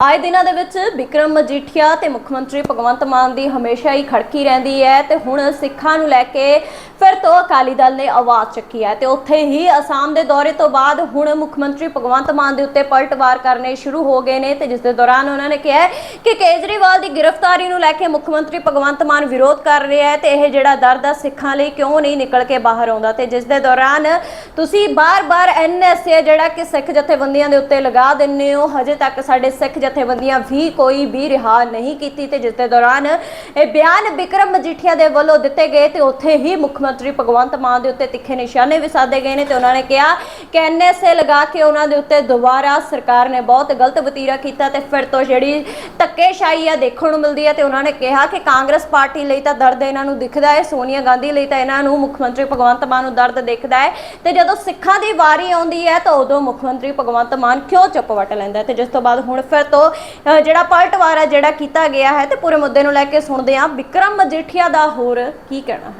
ਆਏ ਦਿਨਾਂ ਦੇ ਵਿੱਚ ਵਿਕਰਮ ਮਜੀਠੀਆ ਤੇ ਮੁੱਖ ਮੰਤਰੀ ਭਗਵੰਤ ਮਾਨ ਦੀ ਹਮੇਸ਼ਾ ਹੀ ਖੜਕੀ ਰਹਿੰਦੀ ਹੈ ਤੇ ਹੁਣ ਸਿੱਖਾਂ ਨੂੰ ਲੈ ਕੇ ਫਿਰ ਤੋਂ ਅਕਾਲੀ ਦਲ ਨੇ ਆਵਾਜ਼ ਚੱਕੀ ਹੈ ਤੇ ਉੱਥੇ ਹੀ ਅਸਾਮ ਦੇ ਦੌਰੇ ਤੋਂ ਬਾਅਦ ਹੁਣ ਮੁੱਖ ਮੰਤਰੀ ਭਗਵੰਤ ਮਾਨ ਦੇ ਉੱਤੇ ਪਲਟਵਾਰ ਕਰਨੇ ਸ਼ੁਰੂ ਹੋ ਗਏ ਨੇ ਤੇ ਜਿਸ ਦੇ ਦੌਰਾਨ ਉਹਨਾਂ ਨੇ ਕਿਹਾ ਕਿ ਕੇਜਰੀਵਾਲ ਦੀ ਗ੍ਰਿਫਤਾਰੀ ਨੂੰ ਲੈ ਕੇ ਮੁੱਖ ਮੰਤਰੀ ਭਗਵੰਤ ਮਾਨ ਵਿਰੋਧ ਕਰ ਰਿਹਾ ਹੈ ਤੇ ਇਹ ਜਿਹੜਾ ਦਰਦ ਆ ਸਿੱਖਾਂ ਲਈ ਕਿਉਂ ਨਹੀਂ ਨਿਕਲ ਕੇ ਬਾਹਰ ਆਉਂਦਾ ਤੇ ਜਿਸ ਦੇ ਦੌਰਾਨ ਤੁਸੀਂ ਬਾਰ-ਬਾਰ ਐਨਐਸਏ ਜਿਹੜਾ ਕਿ ਸਿੱਖ ਜਥੇਬੰਦੀਆਂ ਦੇ ਉੱਤੇ ਲਗਾ ਦਿੰਦੇ ਹੋ, ਹਜੇ ਤੱਕ ਸਾਡੇ ਸਿੱਖ ਜਥੇਬੰਦੀਆਂ ਵੀ ਕੋਈ ਵੀ ਰਿਹਾ ਨਹੀਂ ਕੀਤੀ ਤੇ ਜਿਸ ਦੇ ਦੌਰਾਨ ਇਹ ਬਿਆਨ ਬਿਕਰਮ ਮਜੀਠੀਆ ਦੇ ਵੱਲੋਂ ਦਿੱਤੇ ਗਏ ਤੇ ਉੱਥੇ ਹੀ ਮੁੱਖ ਮੰਤਰੀ ਭਗਵੰਤ ਮਾਨ ਦੇ ਉੱਤੇ ਤਿੱਖੇ ਨਿਸ਼ਾਨੇ ਵੀ ਸਾਧੇ ਗਏ ਨੇ ਤੇ ਉਹਨਾਂ ਨੇ ਕਿਹਾ ਕੈਨੇਸੇ ਲਗਾ ਕੇ ਉਹਨਾਂ ਦੇ ਉੱਤੇ ਦੁਬਾਰਾ ਸਰਕਾਰ ਨੇ ਬਹੁਤ ਗਲਤ ਵਤੀਰਾ ਕੀਤਾ ਤੇ ਫਿਰ ਤੋਂ ਜਿਹੜੀ ਧੱਕੇਸ਼ਾਹੀ ਆ ਦੇਖਣ ਨੂੰ ਮਿਲਦੀ ਹੈ ਤੇ ਉਹਨਾਂ ਨੇ ਕਿਹਾ ਕਿ ਕਾਂਗਰਸ ਪਾਰਟੀ ਲਈ ਤਾਂ ਦਰਦ ਇਹਨਾਂ ਨੂੰ ਦਿਖਦਾ ਹੈ, ਸੋਨੀਆ ਗਾਂਧੀ ਲਈ ਤਾਂ ਇਹਨਾਂ ਨੂੰ ਮੁੱਖ ਮੰਤਰੀ ਭਗਵੰਤ ਮਾਨ ਨੂੰ ਦਰਦ ਦਿਖਦਾ ਹੈ ਤੇ ਜਦੋਂ ਸਿੱਖਾਂ ਦੀ ਵਾਰੀ ਆਉਂਦੀ ਹੈ ਤਾਂ ਉਦੋਂ ਮੁੱਖ ਮੰਤਰੀ ਭਗਵੰਤ ਮਾਨ ਕਿਉਂ ਚੁੱਪ ਵਟ ਲੈਂਦਾ ਹੈ? ਤੇ ਜਿਸ ਤੋਂ ਬਾਅਦ ਹੁਣ ਫਿਰ ਤੋਂ ਜਿਹੜਾ ਪਲਟਵਾਰ ਹੈ ਜਿਹੜਾ ਕੀਤਾ ਗਿਆ ਹੈ ਤੇ ਪੂਰੇ ਮੁੱਦੇ ਨੂੰ ਲੈ ਕੇ ਸੁਣਦੇ ਹਾਂ ਵਿਕਰਮ ਮਜੀਠੀਆ ਦਾ ਹੋਰ ਕੀ ਕਹਿਣਾ